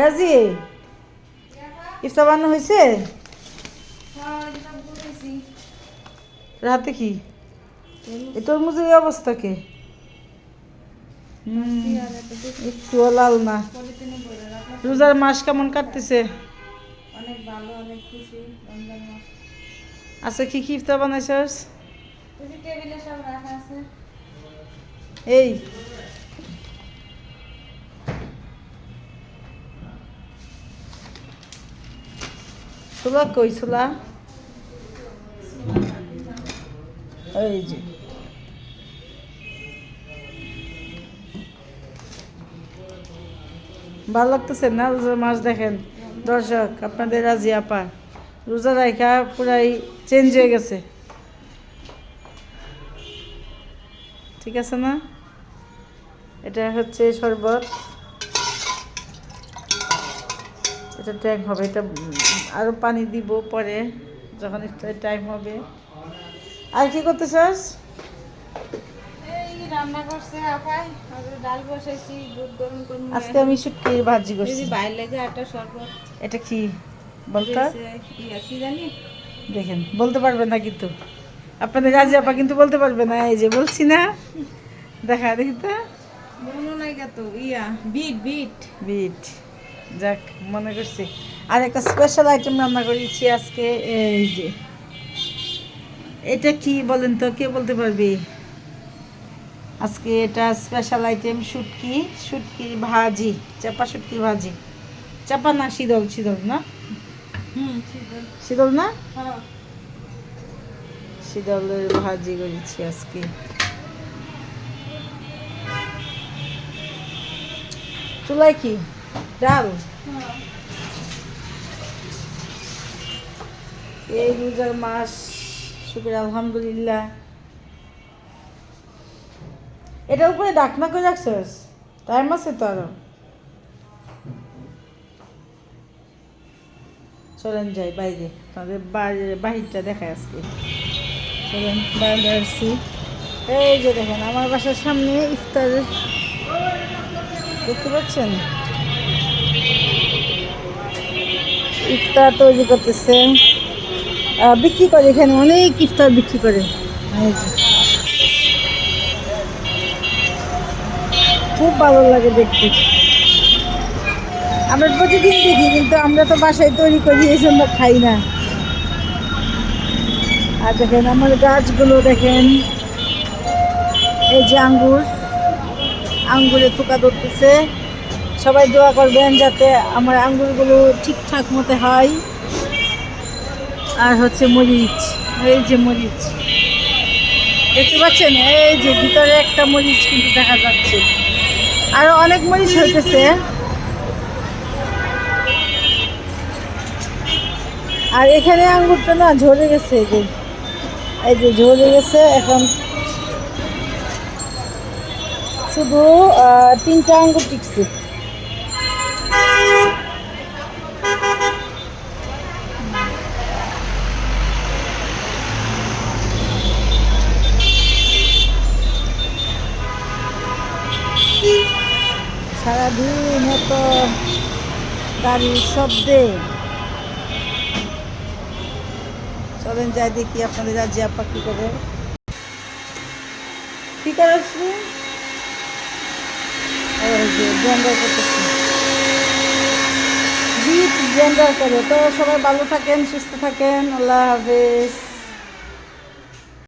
রাজি ইফতার বানানো হয়েছে রাতে কি? এই তরমুজের এই অবস্থা কে? একটুও লাল না। রোজার মাস কেমন কাটতেছে? অনেক ভালো অনেক খুশি আচ্ছা কি কি ইফতার বানাইছস আছে। এই কই যে। ভালো লাগতেছে না রোজার মাছ দেখেন? দর্শক, আপনাদের রাজি আপা। রোজা রাখা পুরাই চেঞ্জ হয়ে গেছে। ঠিক আছে না? এটা হচ্ছে শরবত। এটা ট্যাঙ্ক হবে এটা আরও পানি দিব পরে যখন টাইম হবে। আর কি করতে চাস এই রান্না করছে আপাই ডাল বসাইছি দুধ গরম করুন আজকে আমি শুটকির ভাজি এই করছি যে বাইরে লেগে আটা শরবত। এটা কি? বলতো? কি জানি? দেখেন বলতে পারবে না কিন্তু। আপনাদের রাজি আপা কিন্তু বলতে পারবে না এই যে বলছি না। দেখা দেখি তো। মনে নাই তো ইয়া বিট বিট। বিট। যাক মনে করছি। আর একটা স্পেশাল আইটেম রান্না করেছি আজকে এই যে। এটা কি বলেন তো কে বলতে পারবি? আজকে এটা স্পেশাল আইটেম শুটকি শুটকির ভাজি চাপা শুটকির ভাজি। চাপা না শীতল শীতল না? হুম শীতল না? হ্যাঁ। শীতলের ভাজি করেছি আজকে। চুলায় কি? এই রোজার মাস শুক্র আলহামদুলিল্লাহ এটার উপরে ডাকনা করে রাখছস? টাইম আছে তো আরও। চলেন যাই বাইরে। তাদের বাইরে বাহিরটা দেখায় আজকে। চলেন বাইরে আসছি। এই যে দেখেন আমার বাসার সামনে ইফতার দেখতে পাচ্ছেন? ইফতার তৈরি করতেছে। বিক্রি করে এখানে অনেক ইফতার বিক্রি করে। খুব ভালো লাগে দেখতে। আমরা প্রতিদিন দেখি, কিন্তু আমরা তো বাসায় তৈরি করি, এই জন্য খাই না। আর দেখেন, আমার গাছগুলো দেখেন। এই যে আঙ্গুর। আঙ্গুরে পোকা ধরতেছে। সবাই দোয়া করবেন যাতে আমার আঙ্গুরগুলো ঠিকঠাক মতো হয়। আর হচ্ছে মরিচ, এই যে মরিচ। দেখতে পাচ্ছেন? এই যে ভিতরে একটা মরিচ কিন্তু দেখা যাচ্ছে। আরও অনেক মরিচ হইতেছে। আর এখানে আঙ্গুরটা না ঝরে গেছে এই যে। এই যে ঝরে গেছে, এখন শুধু তিনটা আঙ্গুর টিকছে। সারাদিন এত গাড়ির শব্দে। চলেন যাই দেখি আপনাদের রাজ্যে আপা কি করে। কি করে আসবি? এই যে করতেছি। ব্লেন্ডার করে। তো সবাই ভালো থাকেন, সুস্থ থাকেন। আল্লাহ হাফেজ।